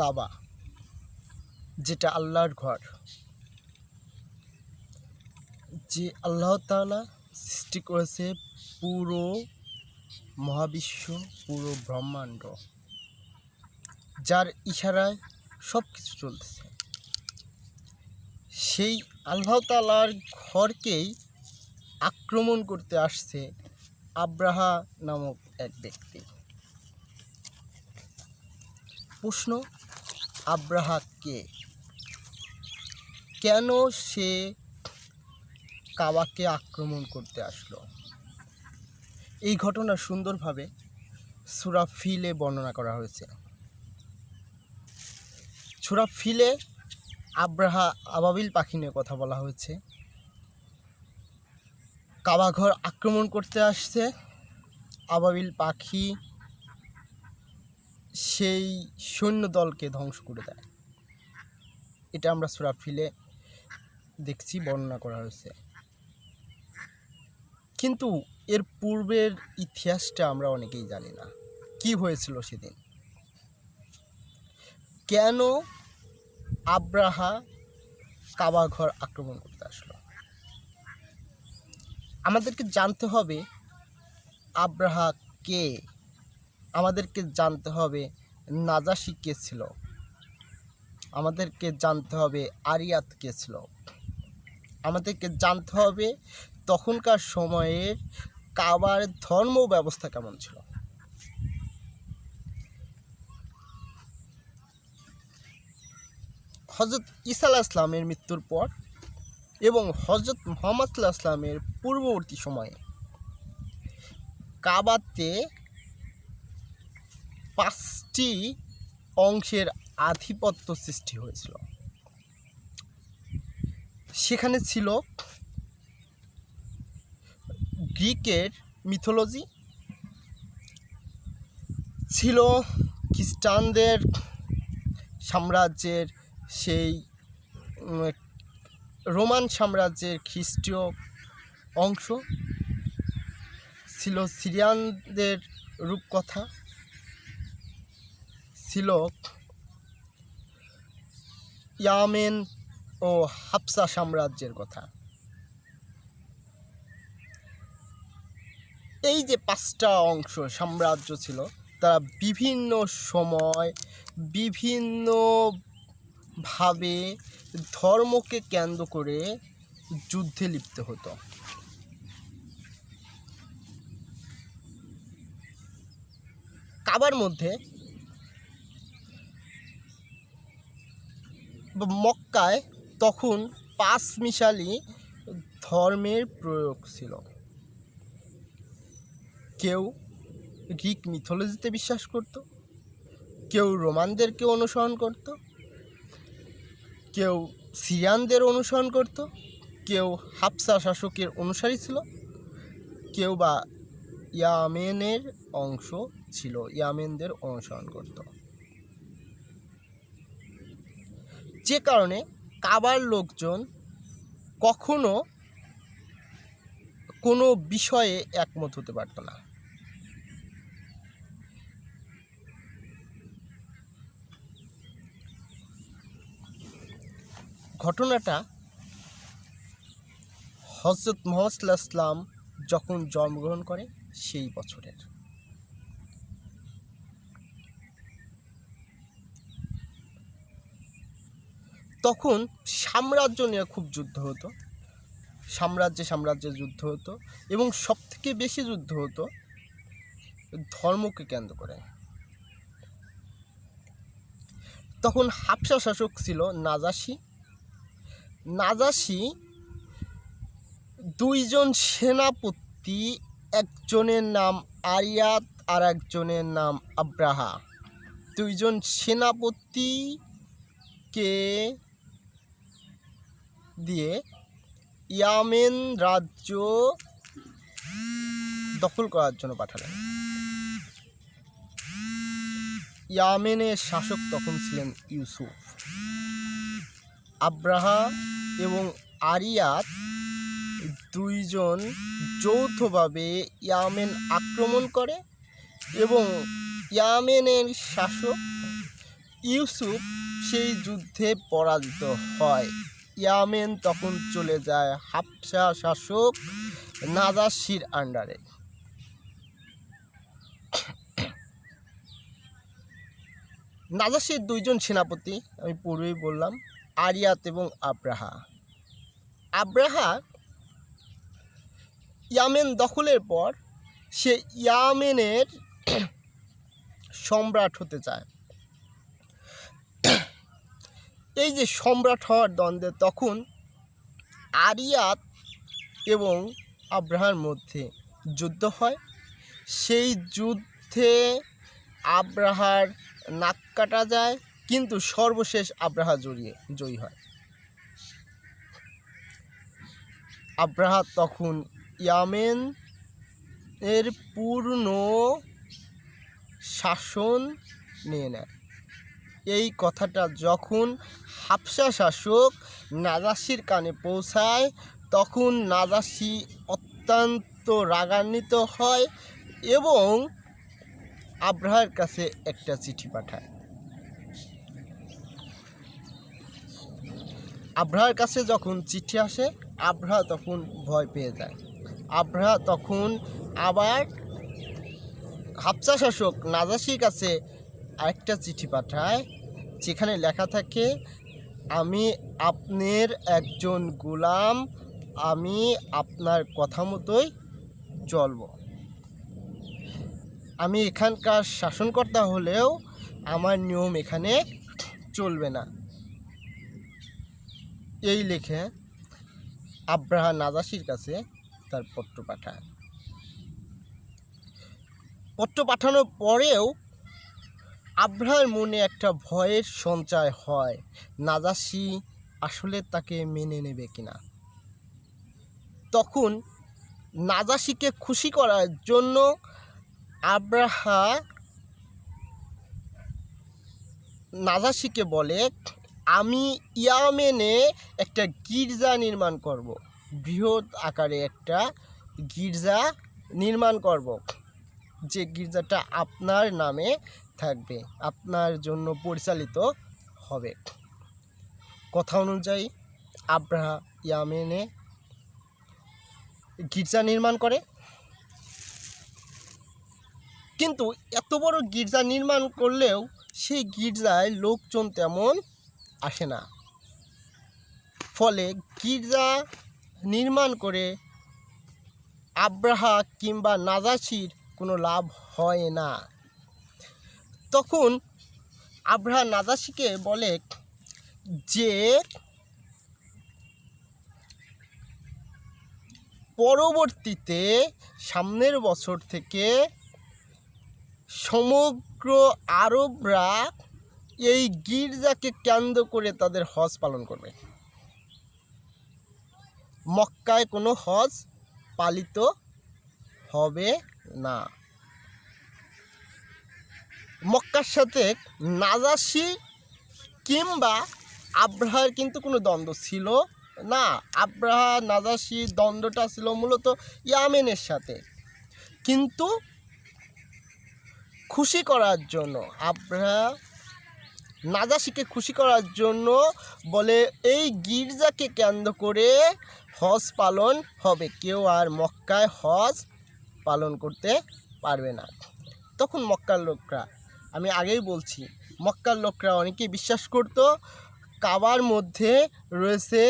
কাবা, যেটা আল্লাহর ঘর, যে আল্লাহ তাআলা সৃষ্টি করেছে পুরো মহাবিশ্ব, পুরো ব্রহ্মাণ্ড, যার ইশারায় সব কিছু চলতেছে। সেই আল্লাহ তালার ঘরকেই আক্রমণ করতে আসছে আব্রাহা নামক এক ব্যক্তি। প্রশ্ন আব্রাহা কে কেন সে কাবাকে আক্রমণ করতে আসলো? এই ঘটনা সুন্দরভাবে সুরা ফিলে বর্ণনা করা হয়েছে। সুরা ফিলে আব্রাহা আবাবিল পাখি নিয়ে কথা বলা হয়েছে। কাবাঘর আক্রমণ করতে আসছে। আবাবিল পাখি সেই সৈন্য দলকে ধ্বংস করে দেয়। এটা আমরা সুরা ফিলে দেখছি, বর্ণনা করা হয়েছে। কিন্তু এর পূর্বের ইতিহাসটা আমরা অনেকেই জানি না। কি হয়েছিল সেদিন? কেন আব্রাহা কাবাঘর আক্রমণ করতে আসলো? আমাদেরকে জানতে হবে আব্রাহা কে? আমাদেরকে জানতে হবে নাজাসি কে ছিল? আমাদেরকে জানতে হবে আরিয়াত কে ছিল। আমাদেরকে জানতে হবে তখনকার সময়ের কাবার ধর্ম ব্যবস্থা কেমন ছিল। হজরত ইসা ইসলামের মৃত্যুর পর এবং হজরত মোহাম্মদ ইসলামের পূর্ববর্তী সময়ে কাবাতে পাঁচটি অংশের আধিপত্য সৃষ্টি হয়েছিল। সেখানে ছিল গ্রিকের মিথোলজি ছিল খ্রিস্টানদের সাম্রাজ্যের সেই রোমান সাম্রাজ্যের খ্রিস্টীয় অংশ, ছিল সিরিয়ানদের রূপকথা। ছিল ইয়ামেন ও হাফসা সাম্রাজ্যের কথা। এই যে পাঁচটা অংশ সাম্রাজ্য ছিল, তারা বিভিন্ন সময় বিভিন্নভাবে ধর্মকে কেন্দ্র করে যুদ্ধে লিপ্ত হতো। কাবার মধ্যে মক্কায় তখন পাঁচ মিশালি ধর্মের প্রয়োগ ছিল। কেউ গ্রিক মিথোলজিতে বিশ্বাস করত, কেউ রোমানদেরকে অনুসরণ করত, কেউ সিরিয়ানদের অনুসরণ করত, কেউ হাফসা শাসকের অনুসারী ছিল, কেউ বা ইয়ামেনের অংশ ছিল, ইয়ামেনদের অনুসরণ করত। যে কারণে কাবার লোকজন কখনো কোনো বিষয়ে একমত হতে পারত না। ঘটনাটা হজরত মোহাম্মদ যখন জন্মগ্রহণ করে, সেই বছরের। তখন সাম্রাজ্য নিয়ে খুব যুদ্ধ হতো। সাম্রাজ্যে সাম্রাজ্যে যুদ্ধ হতো এবং সব থেকে বেশি যুদ্ধ হতো ধর্মকে কেন্দ্র করে। তখন হাফসা শাসক ছিল নাজাসি। নাজাসি দুইজন সেনাপতি, একজনের নাম আরিয়াত আর একজনের নাম আব্রাহা। দুইজন সেনাপতিকে দিয়ে ইয়ামেন রাজ্য দখল করার জন্য পাঠালেন। ইয়ামেনের শাসক তখন ছিলেন ইউসুফ। আব্রাহা এবং আরিয়াত দুইজন যৌথভাবে ইয়ামেন আক্রমণ করে এবং ইয়ামেনের শাসক ইউসুফ সেই যুদ্ধে পরাজিত হয়। ইয়ামেন তখন চলে যায় হাফসা শাসক নাজাসির আন্ডারে। নাজাসির দুইজন সেনাপতি, আমি পূর্বেই বললাম, আরিয়াত এবং আব্রাহা। আব্রাহা ইয়ামেন দখলের পর সে ইয়ামেনের সম্রাট হতে চায়। এই যে সম্রাট হওয়ার দ্বন্দ্বে তখন আরিয়াত এবং আব্রাহার মধ্যে যুদ্ধ হয়। সেই যুদ্ধে আব্রাহার নাক কাটা যায়, কিন্তু সর্বশেষ আব্রাহা জড়িয়ে, জয়ী হয়। আব্রাহা তখন ইয়ামেন এর পূর্ণ শাসন নিয়ে নেয়। এই কথাটা যখন হাফসা শাসক নাজাসির কানে পৌঁছায়, তখন নাজাসি অত্যন্ত রাগান্বিত হয় এবং আব্রাহার কাছে একটা চিঠি পাঠায়। আব্রাহার কাছে যখন চিঠি আসে, আব্রাহা তখন ভয় পেয়ে যায়। আব্রাহা তখন আবার হাফসা শাসক নাজাসির কাছে আরেকটা চিঠি পাঠায় যেখানে লেখা থাকে, আমি আপনার একজন গোলাম, আমি আপনার কথা মতোই চলব। আমি এখানকার শাসনকর্তা হলেও আমার নিয়ম এখানে চলবে না। এই লেখে আব্রাহা নাজাসির কাছে তার পত্র পাঠায়। পত্র পাঠানোর পরেও আব্রাহার মনে একটা ভয়ের সঞ্চয় হয়, নাজাসি আসলে তাকে মেনে নেবে কিনা। তখন নাজাসিকে খুশি করার জন্য আব্রাহা নাজাসিকে বলে, আমি ইয়ামেনে একটা গির্জা নির্মাণ করব। বৃহৎ আকারে একটা গির্জা নির্মাণ করব, যে গির্জাটা আপনার নামে থাকবে, আপনার জন্য পরিচালিত হবে। কথা অনুযায়ী আব্রাহা ইয়ামেনে গির্জা নির্মাণ করে। কিন্তু এত বড় গির্জা নির্মাণ করলেও সেই গির্জায় লোকজন তেমন আসে না। ফলে গির্জা নির্মাণ করে আব্রাহা কিংবা নাজাসির কোনো লাভ হয় না। তখন আব্রাহা নাজাসিকে বলে যে, পরবর্তীতে সামনের বছর থেকে সমগ্র আরবরা এই গির্জাকে কেন্দ্র করে তাদের হজ পালন করবে। মক্কায় কোনো হজ পালিত হবে না। মক্কার সাথে নাজাসি কিংবা আব্রাহার কিন্তু কোনো দ্বন্দ্ব ছিল না। আব্রাহা, নাজাসি দ্বন্দ্বটা ছিল মূলত ইয়ামেনের সাথে। কিন্তু খুশি করার জন্য, আব্রাহা নাজাসিকে খুশি করার জন্য বলে, এই গির্জাকে কেন্দ্র করে হজ পালন হবে। কেউ আর মক্কায় হজ পালন করতে পারবে না। তখন মক্কার লোকরা আমি আগেই বলছি, মক্কার লোকরা অনেকেই বিশ্বাস করতো কাবার মধ্যে রয়েছে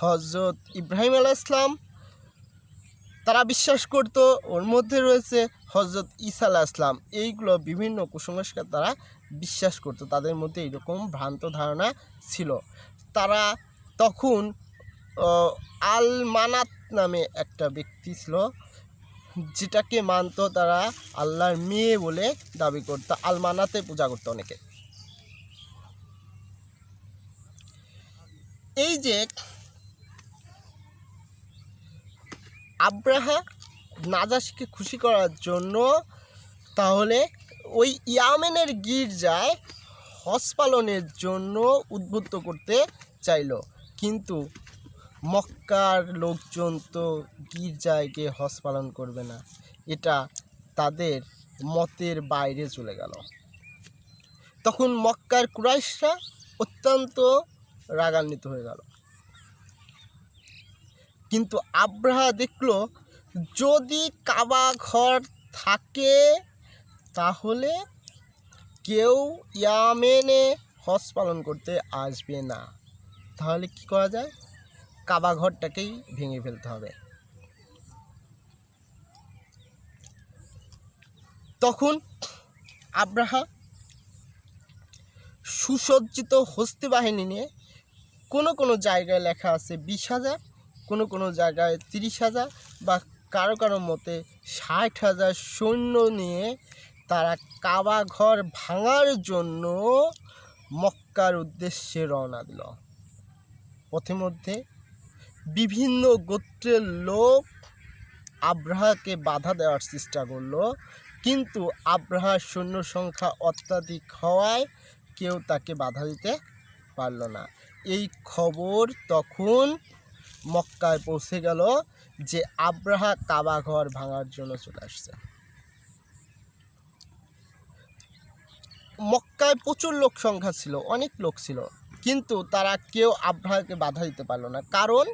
হজরত ইব্রাহিম আলাহ ইসলাম তারা বিশ্বাস করতো ওর মধ্যে রয়েছে হজরত ঈসা আলাহ ইসলাম এইগুলো বিভিন্ন কুসংস্কার তারা বিশ্বাস করতো, তাদের মধ্যে এরকম ভ্রান্ত ধারণা ছিল। তারা তখন আল মানাত নামে একটা ব্যক্তি ছিল যেটাকে মানতো তারা আল্লাহর মেয়ে বলে দাবি করতো, আলমানাতে পূজা করতো অনেকে। এই যে আব্রাহা নাজাসিকে খুশি করার জন্য তাহলে ওই ইয়ামেনের গির্জায় হজ পালনের জন্য উদ্বুদ্ধ করতে চাইলো। কিন্তু মক্কার লোকজন তো গির্জায় গিয়ে হজ পালন করবে না। এটা তাদের মতের বাইরে চলে গেল। তখন মক্কার কুরাইশরা অত্যন্ত রাগান্বিত হয়ে গেল। কিন্তু আব্রাহা দেখল, যদি কাবা ঘর থাকে, তাহলে কেউ ইয়ামেনে হজ পালন করতে আসবে না। তাহলে কি করা যায়? কাবা ঘরটাকেই ভেঙে ফেলতে হবে। তখন আব্রাহা সুসজ্জিত হস্তি বাহিনী নিয়ে কোনো কোনো জায়গায় লেখা আছে বিশ হাজার, কোনো কোনো জায়গায় তিরিশ হাজার বা কারও কারও মতে ষাট হাজার সৈন্য নিয়ে তারা কাবা ঘর ভাঙার জন্য মক্কার উদ্দেশ্যে রওনা দিল। পথে মধ্যে বিভিন্ন গোত্রের লোক আব্রাহাকে বাধা দেওয়ার চেষ্টা করল। কিন্তু আব্রাহার সৈন্য সংখ্যা অত্যাধিক হওয়ায় কেউ তাকে বাধা দিতে পারল না। এই খবর তখন মক্কায় পৌঁছে গেল যে আব্রাহা কাবা ঘর ভাঙার জন্য চলে আসছে। মক্কায় প্রচুর লোক সংখ্যা ছিল, অনেক লোক ছিল। কিন্তু তারা কেউ আব্রাহাকে বাধা দিতে পারল না। কারণ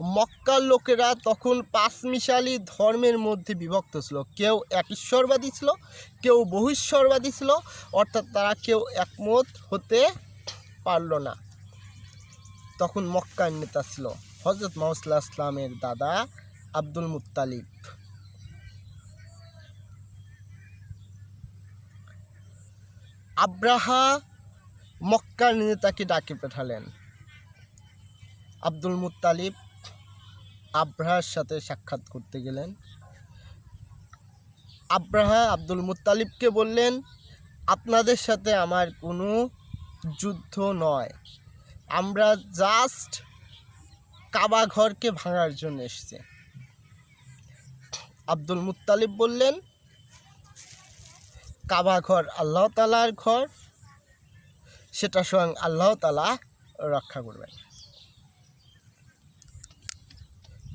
মক্কার লোকেরা তখন পাঁচমিশালি ধর্মের মধ্যে বিভক্ত ছিল। কেউ এক ঈশ্বরবাদী ছিল, কেউ বহিশ্বরবাদী ছিল, অর্থাৎ তারা কেউ একমত হতে পারল না। তখন মক্কার নেতা ছিল হজরত মোহাম্মদ ইসলামের দাদা আব্দুল মুত্তালিব। আব্রাহা মক্কার নেতাকে ডাকে পাঠালেন। আব্দুল মুত্তালিব আব্রাহার সাথে সাক্ষাৎ করতে গেলেন। আব্রাহা আব্দুল মুত্তালিবকে বললেন, আপনাদের সাথে আমার কোনো যুদ্ধ নয়। আমরা জাস্ট কাবা ঘরকে ভাঙার জন্য এসেছি। আব্দুল মুত্তালিব বললেন, কাবা ঘর আল্লাহ তালার ঘর। সেটা স্বয়ং আল্লাহ তালা রক্ষা করবেন।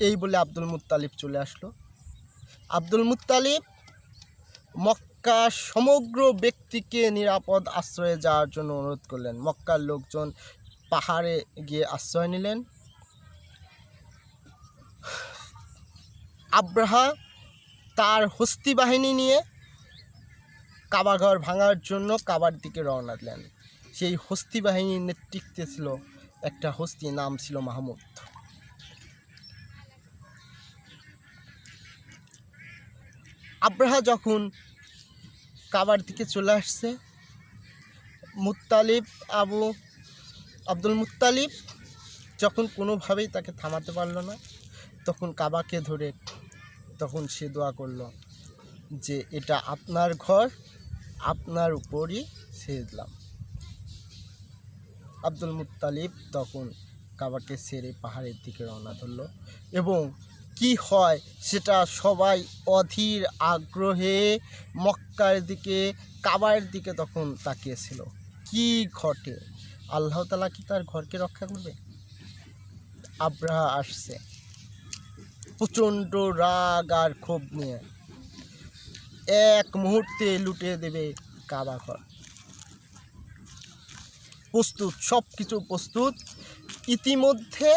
এই বলে আব্দুল মুত্তালিব চলে আসলো। আব্দুল মুত্তালিব মক্কা সমগ্র ব্যক্তিকে নিরাপদ আশ্রয়ে যাওয়ার জন্য অনুরোধ করলেন। মক্কার লোকজন পাহাড়ে গিয়ে আশ্রয় নিলেন। আব্রাহা তার হস্তি বাহিনী নিয়ে কাবাঘর ভাঙার জন্য কাবার দিকে রওনা দিলেন। সেই হস্তি বাহিনীর নেতৃত্বে ছিল একটা হস্তি, নাম ছিল মাহমুদ। যখন কাবার দিকে চলে আসছে মুত্তালিব আবু আব্দুল মুত্তালিব যখন কোনোভাবেই তাকে থামাতে পারল না, তখন কাবাকে ধরে তখন সে দোয়া করল যে, এটা আপনার ঘর, আপনার উপরই ছেড়ে দিলাম আব্দুল মুতালিব তখন কাবাকে ছেড়ে পাহাড়ের দিকে রওনা ধরলো এবং কি হয় সেটা সবাই অধীর আগ্রহে মক্কার দিকে কাবার দিকে তখন তাকিয়েছিল। কি ঘটে? আল্লাহ তালা কি তার ঘরকে রক্ষা করবে? আব্রাহা আসছে। প্রচণ্ড রাগ আর ক্ষোভ নিয়ে। এক মুহূর্তে লুটে দেবে কাবা ঘর। প্রস্তুত সব কিছু প্রস্তুত। ইতিমধ্যে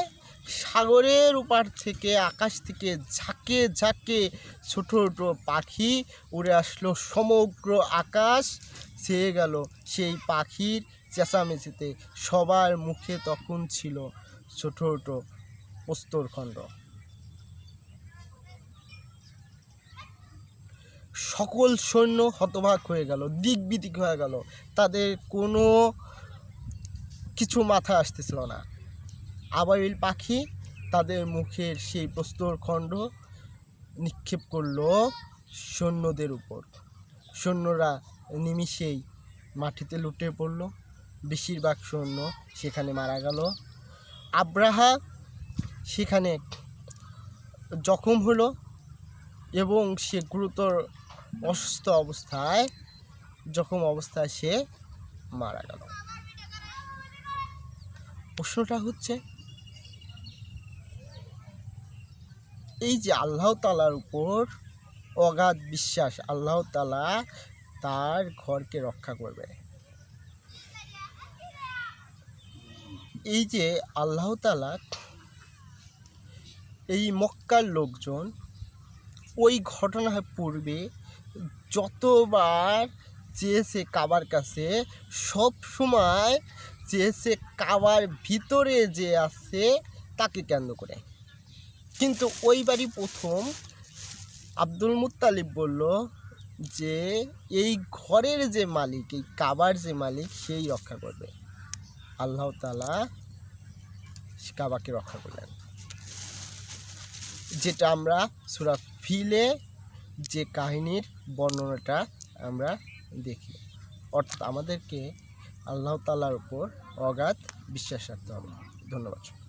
সাগরের উপার থেকে আকাশ থেকে ঝাঁকে ঝাঁকে ছোট ছোট পাখি উড়ে আসলো। সমগ্র আকাশ ছেয়ে গেল। সেই পাখির চেঁচামেচিতে সবার মুখে তখন ছিল ছোট ছোট প্রস্তরখণ্ড সকল সৈন্য হতবাক হয়ে গেল দিক হয়ে গেল। তাদের কোনো কিছু মাথা আসতেছিল না। আবাবিল পাখি তাদের মুখের সেই প্রস্তরখণ্ড নিক্ষেপ করল সৈন্যদের উপর। সৈন্যরা নিমিষেই মাটিতে লুটে পড়ল। বেশিরভাগ সৈন্য সেখানে মারা গেল। আব্রাহা সেখানে জখম হলো এবং সে গুরুতর অসুস্থ অবস্থায়, জখম অবস্থায় সে মারা গেল। প্রশ্নটা হচ্ছে এই যে আল্লাহ তালার উপর অগাধ বিশ্বাস, আল্লাহ তালা তার ঘরকে রক্ষা করবে। এই যে আল্লাহ তালা এই মক্কার লোকজন, ওই ঘটনার পূর্বে যতবার চেয়েছে কাবার কাছে, সব সময় চেয়েছে কাবার ভিতরে যে আছে তাকে কেন্দ্র করে। কিন্তু ওইবারই প্রথম আব্দুল মুত্তালিব বলল যে, এই ঘরের যে মালিক, এই কাবার যে মালিক, সেই রক্ষা করবে। আল্লাহ তালা কাবাকে রক্ষা করলেন। যেটা আমরা সুরা ফিলে যে কাহিনীর বর্ণনাটা আমরা দেখি। অর্থাৎ আমাদেরকে আল্লাহ তালার উপর অগাধ বিশ্বাস রাখতে হবে। ধন্যবাদ।